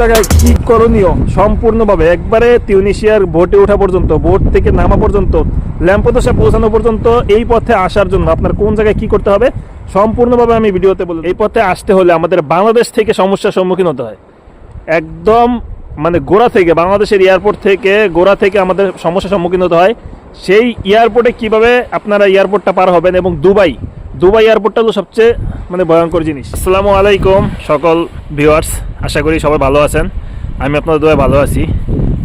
জায়গায় কি করণীয়? সম্পূর্ণভাবে একবারে তিউনিশিয়ার বোটে ওঠা পর্যন্ত বোট থেকে নামা পর্যন্ত, ল্যাম্পদোসা পৌঁছানো পর্যন্ত এই পথে আসার জন্য আপনার কোন জায়গায় কি করতে হবে? সম্পূর্ণভাবে আমি ভিডিওতে বলি এই পথে আসতে হলে আমাদের বাংলাদেশ থেকে সমস্যার সম্মুখীন হতে হয়। একদম মানে গোড়া থেকে, বাংলাদেশের এয়ারপোর্ট থেকে গোড়া থেকে আমাদের সমস্যার সম্মুখীন হতে হয়। সেই এয়ারপোর্টে কীভাবে আপনারা এয়ারপোর্টটা পার হবেন এবং দুবাই দুবাই এয়ারপোর্টটা হলো সবচেয়ে মানে ভয়ঙ্কর জিনিস। আসসালামু আলাইকুম সকল ভিউয়ার্স আশা করি সবাই ভালো আছেন। আমি আপনাদের দোয়া ভালো আছি।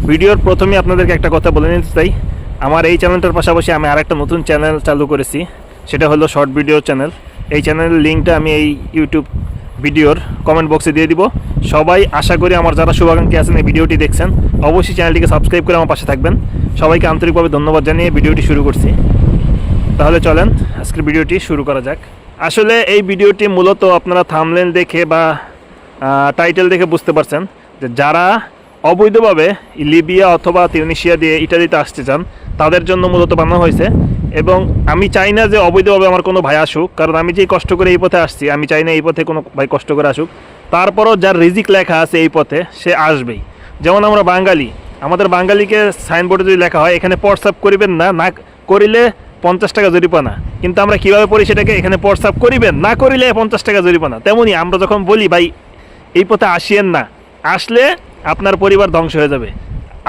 ভিডিওর প্রথমে আপনাদেরকে একটা কথা বলে নিতে চাই। আমার এই চ্যানেলটার পাশাপাশি আমি আরেকটা নতুন চ্যানেল চালু করেছি, সেটা হলো শর্ট ভিডিও চ্যানেল এই চ্যানেলের লিঙ্কটা আমি এই ইউটিউব ভিডিওর কমেন্ট বক্সে দিয়ে দিব। সবাই আশা করি আমার যারা শুভাকাঙ্ক্ষী আছেন, এই ভিডিওটি দেখছেন, অবশ্যই চ্যানেলটিকে সাবস্ক্রাইব করে আমার পাশে থাকবেন। সবাইকে আন্তরিকভাবে ধন্যবাদ জানিয়ে ভিডিওটি শুরু করছি। তাহলে চলেন, আজকের ভিডিওটি শুরু করা যাক। আসলে এই ভিডিওটি মূলত আপনারা থামলেন দেখে বা টাইটেল দেখে বুঝতে পারছেন যে যারা অবৈধভাবে লিবিয়া অথবা তিউনিশিয়া দিয়ে ইটালিতে আসতে চান, তাদের জন্য মূলত বানানো হয়েছে। এবং আমি চাই না যে অবৈধভাবে আমার কোনো ভাই আসুক, কারণ আমি যেই কষ্ট করে এই পথে আসছি, আমি চাই না এই পথে কোনো ভাই কষ্ট করে আসুক। তারপরও যার রিজিক লেখা আছে এই পথে, সে আসবেই। যেমন আমরা বাঙালি, আমাদের বাঙালিকে সাইনবোর্ডে যদি লেখা হয়, এখানে প্রস্তাব করিবেন না না করিলে পঞ্চাশ টাকা জরিপানা কিন্তু আমরা কীভাবে পড়ি সেটাকে? এখানে প্রস্তাব করিবেন, না করিলে পঞ্চাশ টাকা জরিপানা তেমনই আমরা যখন বলি, ভাই, এই পথে আসিয়েন না। আসলে আপনার পরিবার ধ্বংস হয়ে যাবে।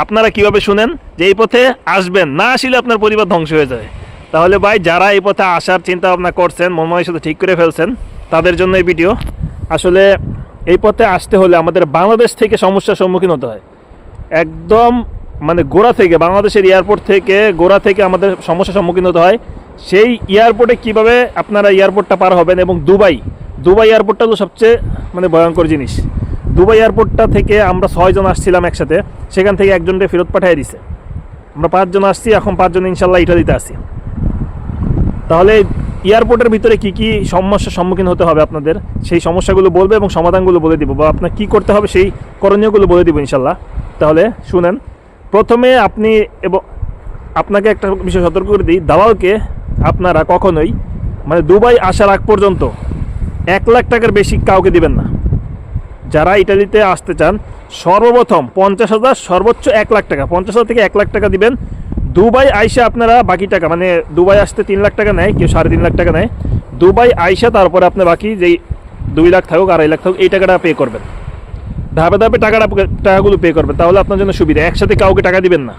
আপনারা কীভাবে শুনেন যে এই পথে আসবেন, না আসলে আপনার পরিবার ধ্বংস হয়ে যাবে? তাহলে ভাই, যারা এই পথে আসার চিন্তা ভাবনা করছেন মন মনের সাথে ঠিক করে ফেলছেন, তাদের জন্য এই ভিডিও। আসলে এই পথে আসতে হলে আমাদের বাংলাদেশ থেকে সমস্যার সম্মুখীন হতে হয়। একদম মানে গোড়া থেকে, বাংলাদেশের এয়ারপোর্ট থেকে, গোড়া থেকে আমাদের সমস্যার সম্মুখীন হতে হয়। সেই এয়ারপোর্টে কীভাবে আপনারা এয়ারপোর্টটা পার হবেন এবং দুবাই দুবাই এয়ারপোর্টটা হলো সবচেয়ে মানে ভয়ঙ্কর জিনিস। দুবাই এয়ারপোর্টটা থেকে আমরা ছয়জন আসছিলাম একসাথে, সেখান থেকে একজনকে ফেরত পাঠিয়ে দিছে। আমরা পাঁচজন আসছি, এখন পাঁচজন ইনশাল্লাহ ইটা দিতে আসি। তাহলে এয়ারপোর্টের ভিতরে কি কি সমস্যার সম্মুখীন হতে হবে আপনাদের? সেই সমস্যাগুলো বলবে এবং সমাধানগুলো বলে দিব বা আপনার কী করতে হবে সেই করণীয়গুলো বলে দিব ইনশাল্লাহ তাহলে শুনেন। প্রথমে আপনি এবং আপনাকে একটা বিষয় সতর্ক করে দিই। দালালকে আপনারা কখনোই মানে দুবাই আসার আগ পর্যন্ত এক লাখ টাকার বেশি কাউকে দিবেন না। যারা ইটালিতে আসতে চান, সর্বপ্রথম পঞ্চাশ হাজার, সর্বোচ্চ এক লাখ টাকা, পঞ্চাশ হাজার থেকে এক লাখ টাকা দিবেন। দুবাই আইসা আপনারা বাকি টাকা মানে দুবাই আসতে তিন লাখ টাকা নেয়, কেউ সাড়ে তিন লাখ টাকা নেয়। দুবাই আইসা তারপরে আপনি বাকি যেই দুই লাখ থাকুক, আড়াই লাখ থাকুক, এই টাকাটা পে করবেন। ধাপে ধাপে টাকাটা টাকাগুলো পে করবেন। তাহলে আপনার জন্য সুবিধা। একসাথে কাউকে টাকা দিবেন না।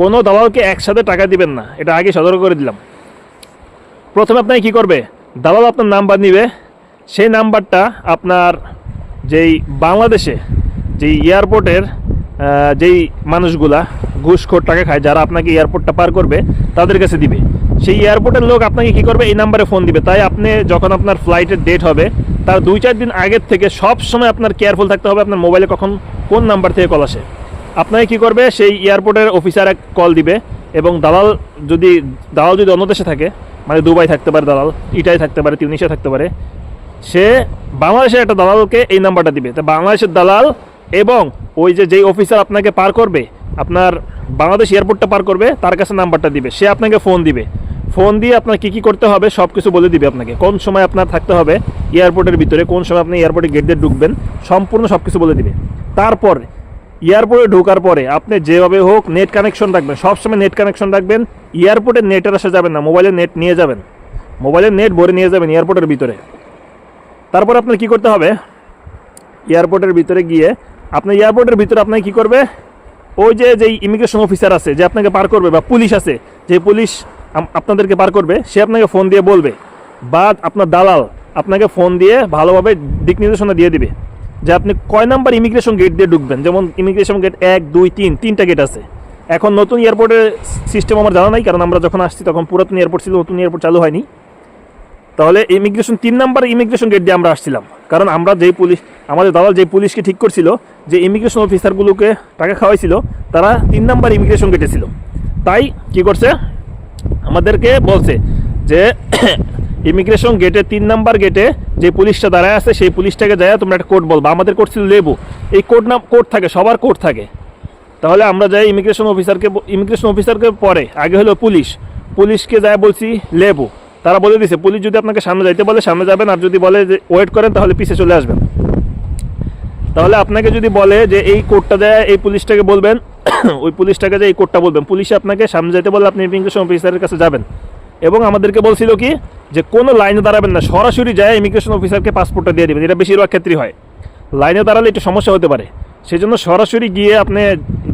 কোনো দালালকে একসাথে টাকা দিবেন না। এটা আগে সতর্ক করে দিলাম। প্রথমে আপনাকে কী করবে? দালাল আপনার নাম্বার নিবে। সেই নাম্বারটা আপনার যেই বাংলাদেশে যেই এয়ারপোর্টের যেই মানুষগুলা ঘুষখোর টাকা খায়, যারা আপনাকে এয়ারপোর্টটা পার করবে, তাদের কাছে দিবে। সেই এয়ারপোর্টের লোক আপনাকে কি করবে? এই নাম্বারে ফোন দিবে। তাই আপনি যখন আপনার ফ্লাইটের ডেট হবে, তার দুই চার দিন আগের থেকে সব সময় আপনার কেয়ারফুল থাকতে হবে আপনার মোবাইলে কখন কোন নাম্বার থেকে কল আসে। আপনাকে কি করবে? সেই এয়ারপোর্টের অফিসার এক কল দিবে এবং দালাল যদি দালাল যদি অন্য দেশে থাকে মানে দুবাই থাকতে পারে দালাল ইটাই থাকতে পারে, তিউনিশিয়া থাকতে পারে, সে বাংলাদেশের একটা দালালকে এই নাম্বারটা দিবে। তা বাংলাদেশের দালাল এবং ওই যে, যেই অফিসার আপনাকে পার করবে, আপনার বাংলাদেশ এয়ারপোর্টটা পার করবে, তার কাছে নাম্বারটা দিবে। সে আপনাকে ফোন দিবে। ফোন দিয়ে আপনার কী কী করতে হবে সব কিছু বলে দিবে আপনাকে। কোন সময় আপনার থাকতে হবে, এয়ারপোর্টের ভিতরে, কোন সময় আপনি এয়ারপোর্টে গেট দিয়ে ঢুকবেন, সম্পূর্ণ সব কিছু বলে দিবে। তারপর, এয়ারপোর্টে ঢোকার পরে আপনি যেভাবে হোক নেট কানেকশন রাখবেন। সবসময় নেট কানেকশন রাখবেন এয়ারপোর্টে নেটের আসা যাবেন না মোবাইলে নেট নিয়ে যাবেন। মোবাইলের নেট ভরে নিয়ে যাবেন এয়ারপোর্টের ভিতরে। তারপর আপনার কি করতে হবে, এয়ারপোর্টের ভিতরে গিয়ে আপনি এয়ারপোর্টের ভিতরে আপনাকে কি করবে, ওই যে, যেই ইমিগ্রেশন অফিসার আছে, যে আপনাকে পার করবে বা পুলিশ আছে, যে পুলিশ আপনাদেরকে পার করবে, সে আপনাকে ফোন দিয়ে বলবে বা আপনার দালাল আপনাকে ফোন দিয়ে ভালোভাবে দিক নির্দেশনা দিয়ে দিবে, যে আপনি কয় নাম্বার ইমিগ্রেশন গেট দিয়ে ঢুকবেন? যেমন ইমিগ্রেশন গেট এক, দুই, তিন, তিনটা গেট আছে। এখন নতুন এয়ারপোর্টের সিস্টেম আমার জানা নাই, কারণ আমরা যখন আসছি তখন পুরাতন এয়ারপোর্ট ছিল, নতুন এয়ারপোর্ট চালু হয়নি। তাহলে ইমিগ্রেশন তিন নাম্বার ইমিগ্রেশন গেট দিয়ে আমরা আসছিলাম। কারণ আমরা যেই পুলিশ আমাদের দালাল যেই পুলিশকে ঠিক করছিল, যে ইমিগ্রেশন অফিসারগুলোকে টাকা খাওয়াইছিল, তারা তিন নাম্বার ইমিগ্রেশন গেটে ছিল। তাই কি করছে? আমাদেরকে বলছে যে ইমিগ্রেশন গেটে তিন নাম্বার গেটে যে পুলিশটা দাঁড়ায় আছে, সেই পুলিশটাকে যায় তোমরা একটা কোড বলব। আমাদের কোড ছিল লেবু। এই কোড নাম কোড থাকে, সবার কোড থাকে। তাহলে আমরা যাই ইমিগ্রেশন অফিসারকে ইমিগ্রেশন অফিসারকে পরে। আগে হলো পুলিশ। পুলিশকে যায় বলছি লেবু। তারা বলে দিছে, পুলিশ যদি আপনাকে সামনে যাইতে বলে, সামনে যাবেন। আর যদি বলে যে ওয়েট করেন, তাহলে পিছে চলে আসবেন। তাহলে আপনাকে যদি বলে যে, এই কোডটা দেয়, এই পুলিশটাকে বলবেন ওই পুলিশটাকে যে এই কোডটা বলবেন, পুলিশে আপনাকে সামনে যেতে বলে আপনি ইমিগ্রেশন অফিসারের কাছে যাবেন। এবং আমাদেরকে বলছিল কি, যে কোনো লাইনে দাঁড়াবেন না, সরাসরি যায় ইমিগ্রেশন অফিসারকে পাসপোর্টটা দিয়ে দেবেন, এটা বেশিরভাগ ক্ষেত্রেই হয়। লাইনে দাঁড়ালে একটু সমস্যা হতে পারে সেই জন্য সরাসরি গিয়ে আপনি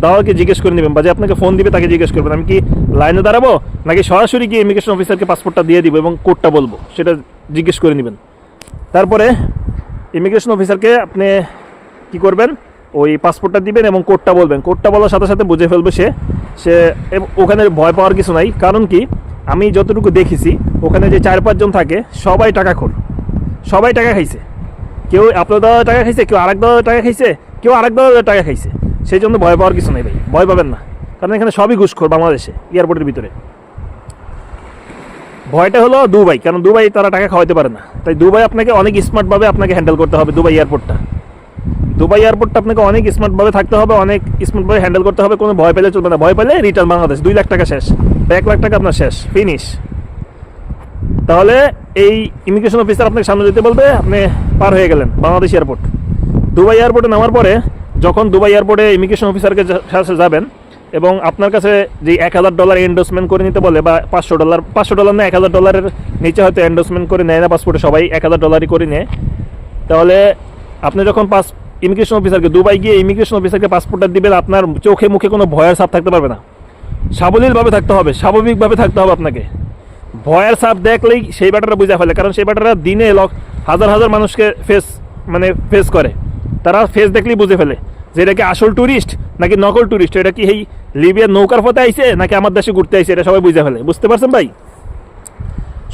দাদাকে জিজ্ঞেস করে নেবেন বা যে আপনাকে ফোন দিবে তাকে জিজ্ঞেস করবেন, আমি কি লাইনে দাঁড়াবো নাকি সরাসরি গিয়ে ইমিগ্রেশন অফিসারকে পাসপোর্টটা দিয়ে দিব এবং কোডটা বলব, সেটা জিজ্ঞেস করে নেবেন। তারপরে ইমিগ্রেশন অফিসারকে আপনি কি করবেন ওই পাসপোর্টটা দিবেন এবং কোডটা বলবেন। কোডটা বলার সাথে সাথে বুঝে ফেলবে সে সে ওখানে ভয় পাওয়ার কিছু নাই। কারণ কি? আমি যতটুকু দেখেছি, ওখানে যে চার পাঁচজন থাকে, সবাই টাকা খোর। সবাই টাকা খাইছে। কেউ আপনার দেওয়া টাকা খাইছে, কেউ আরেক দেওয়া টাকা খাইছে, কেউ আরেক দেওয়া টাকা খাইছে। সেই জন্য ভয় পাওয়ার কিছু নেই ভাই। ভয় পাবেন না। কারণ এখানে সবই ঘুষখোর বাংলাদেশে এয়ারপোর্টের ভিতরে। ভয়টা হলো দুবাই। কারণ দুবাই তারা টাকা খাওয়াতে পারে না। তাই দুবাই আপনাকে অনেক স্মার্টভাবে আপনাকে হ্যান্ডেল করতে হবে দুবাই এয়ারপোর্টটা দুবাই এয়ারপোর্টটা আপনাকে অনেক স্মার্টভাবে থাকতে হবে, অনেক স্মার্টভাবে হ্যান্ডেল করতে হবে, কোনো ভয় পেলে চলবে না। ভয় পেলে রিটার্ন বাংলাদেশ, দুই লাখ টাকা শেষ। এক লাখ টাকা আপনার শেষ ফিনিশ তাহলে এই ইমিগ্রেশন অফিসার আপনাকে সামনে যেতে বলবে, আপনি পার হয়ে গেলেন, বাংলাদেশ এয়ারপোর্ট। দুবাই এয়ারপোর্টে নামার পরে, যখন দুবাই এয়ারপোর্টে ইমিগ্রেশন অফিসারকে যাবেন, এবং আপনার কাছে যে এক হাজার ডলার এন্ডোসমেন্ট করে নিতে বলে, বা পাঁচশো ডলার পাঁচশো ডলার না, এক হাজার ডলারের নিচে হয়তো এন্ডোসমেন্ট করে নেয় না পাসপোর্টে সবাই এক হাজার ডলারই করে নেয়। তাহলে আপনি যখন পাস ইমিগ্রেশন অফিসারকে, দুবাই গিয়ে ইমিগ্রেশন অফিসারকে পাসপোর্টটা দিবেন, আপনার চোখে মুখে কোনো ভয়ের ছাপ থাকতে পারবে না। সাবলীলভাবে থাকতে হবে, স্বাভাবিকভাবে থাকতে হবে আপনাকে। ভয়ের ছাপ দেখলেই সেই ব্যাটারা বুঝে ফেলে, কারণ সেই ব্যাটারা দিনে লক হাজার হাজার মানুষকে ফেস মানে ফেস করে। তারা ফেস দেখলেই বুঝে ফেলে যে এটা কি আসল ট্যুরিস্ট নাকি নকল ট্যুরিস্ট এটা কি এই লিবিয়ার নৌকার পথে আইছে নাকি আমার দেশে ঘুরতে আইছে, এটা সবাই বুঝে ফেলে। বুঝতে পারছেন ভাই?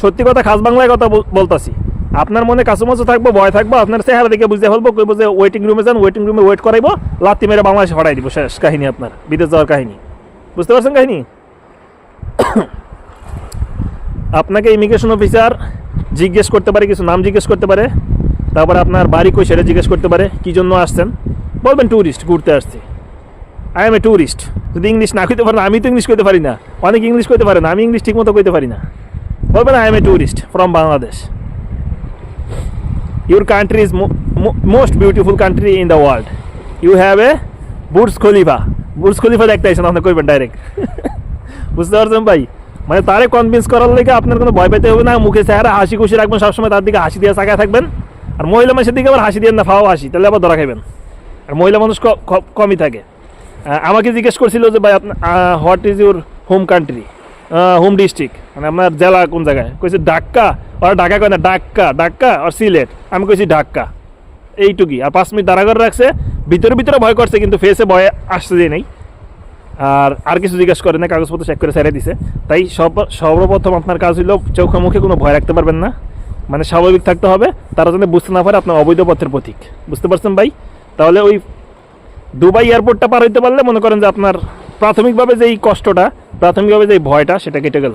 সত্যি কথা, খাস বাংলায় কথা বলতাছি। আপনার মনে কাছুমাছু থাকব, ভয় থাকব, আপনার চেহারা দেখে বুঝতে ফেলব, কইবো যে ওয়েটিং রুমে যান ওয়েটিং রুমে ওয়েট করাইবো, লাত্তি মেরে বাংলাদেশে হটাই দিব, শেষ কাহিনী আপনার, বিদেশ যাওয়ার কাহিনী। বুঝতে পারছেন কাহিনী? আপনাকে ইমিগ্রেশন অফিসার জিজ্ঞেস করতে পারে, কিছু নাম জিজ্ঞেস করতে পারে, তারপরে আপনার বাড়ি কই সেটা জিজ্ঞেস করতে পারে, কী জন্য আসছেন? বলবেন ট্যুরিস্ট ঘুরতে আসছি। আই এম এ ট্যুরিস্ট যদি ইংলিশ না কইতে পারেন, আমি তো ইংলিশ কইতে পারি না। অনেক ইংলিশ কইতে পারে না, আমি ইংলিশ ঠিক মতো কইতে পারি না। বলবেন I am a tourist from Bangladesh your country is most beautiful country in the world you have a Burj Khalifa Burj Khalifa দেখতে আইসেন, আপনি কইবেন ডাইরেক্ট বুঝতে পারছেন ভাই? মানে তারে কনভিন্স করার লেগে আপনার কোনো ভয় পেতে হবে না, মুখে চেহারা, হাসি খুশি রাখবেন, সবসময় তার দিকে হাসি দিয়ে তাকায় থাকবেন। আর মহিলা মানুষের দিকে আবার হাসি দিয়ে না, ফাও হাসি, তাহলে আবার ধরা খাইবেন। আর মহিলা মানুষ কমই থাকে। আমাকে জিজ্ঞেস করছিল যে ভাই আপনার what is your home country home district মানে আপনার জেলা কোন জায়গায়? কইছে ঢাক্কা ওরা ঢাকা কয় না ডাক্কা ডাক্কা আর সিলেট। আমি কইছি ঢাক্কা এইটুকুই। আর পাঁচ মিনিট দাঁড়া করে রাখছে। ভিতরে ভিতরে ভয় করছে, কিন্তু ফেসে ভয় আসতে দিয়ে নেই। আর আর কিছু জিজ্ঞেস করে না কাগজপত্র চেক করে ছেড়ে দিছে। তাই সব, সর্বপ্রথম আপনার কাজ হলো চোখে মুখে কোনো ভয় রাখতে পারবেন না। মানে স্বাভাবিক থাকতে হবে। তারা যেন বুঝতে না পারে আপনার অবৈধ পথের প্রতীক। বুঝতে পারছেন ভাই? তাহলে ওই দুবাই এয়ারপোর্টটা পার হইতে পারলে মনে করেন যে আপনার প্রাথমিকভাবে যেই কষ্টটা, প্রাথমিকভাবে যেই ভয়টা, সেটা কেটে গেল।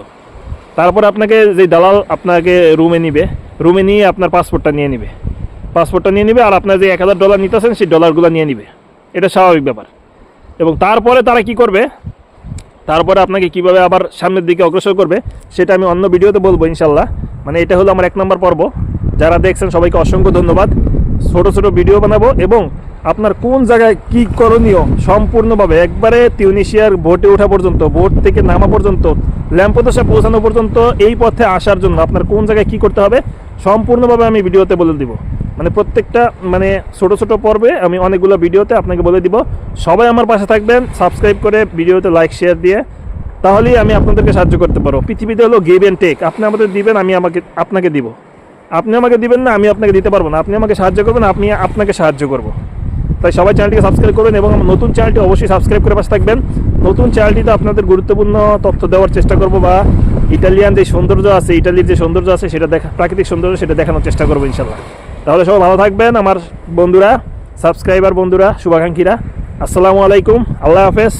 তারপর আপনাকে যে দালাল আপনাকে রুমে নিবে, রুমে নিয়ে আপনার পাসপোর্টটা নিয়ে নিবে। পাসপোর্টটা নিয়ে নিবে আর আপনার যে এক হাজার ডলার নিতেছেন, সেই ডলারগুলো নিয়ে নিবে। এটা স্বাভাবিক ব্যাপার। এবং তারপরে তারা কি করবে? তারপরে আপনাকে কীভাবে আবার সামনের দিকে অগ্রসর করবে, সেটা আমি অন্য ভিডিওতে বলব ইনশাল্লাহ মানে এটা হলো আমার এক নম্বর পর্ব। যারা দেখছেন, সবাইকে অসংখ্য ধন্যবাদ। ছোট ছোট ভিডিও বানাবো এবং আপনার কোন জায়গায় কি করণীয়? সম্পূর্ণভাবে একবারে তিউনিশিয়ার বোটে ওঠা পর্যন্ত বোট থেকে নামা পর্যন্ত ল্যাম্পদশা পৌঁছানো পর্যন্ত এই পথে আসার জন্য আপনার কোন জায়গায় কি করতে হবে? সম্পূর্ণভাবে আমি ভিডিওতে বলে দিব। মানে প্রত্যেকটা মানে ছোট ছোট পর্বে আমি অনেকগুলো ভিডিওতে আপনাকে বলে দিব। সবাই আমার পাশে থাকবেন, সাবস্ক্রাইব করে ভিডিওতে লাইক, শেয়ার দিয়ে। তাহলেই আমি আপনাদেরকে সাহায্য করতে পারব। পৃথিবীতে হলো গিভ অ্যান্ড টেক আপনি আমাদের দিবেন, আমি আমাকে, আপনাকে দিব। আপনি আমাকে দিবেন না, আমি আপনাকে দিতে পারব না। আপনি আমাকে সাহায্য করবেন আপনি আপনাকে সাহায্য করব। তাই সবাই চ্যানেলটিকে সাবস্ক্রাইব করবেন এবং নতুন চ্যানেলটি অবশ্যই সাবস্ক্রাইব করে পাশে থাকবেন। নতুন চ্যানেলটিতে আপনাদের গুরুত্বপূর্ণ তথ্য দেওয়ার চেষ্টা করব বা ইটালিয়ান যে সৌন্দর্য আছে, ইটালির যে সৌন্দর্য আছে, সেটা দেখা প্রাকৃতিক সৌন্দর্য, সেটা দেখানোর চেষ্টা করব ইনশাল্লাহ তাহলে সবাই ভালো থাকবেন, আমার বন্ধুরা সাবস্ক্রাইবার বন্ধুরা, শুভাকাঙ্ক্ষীরা। আসসালামু আলাইকুম, আল্লাহ হাফেজ।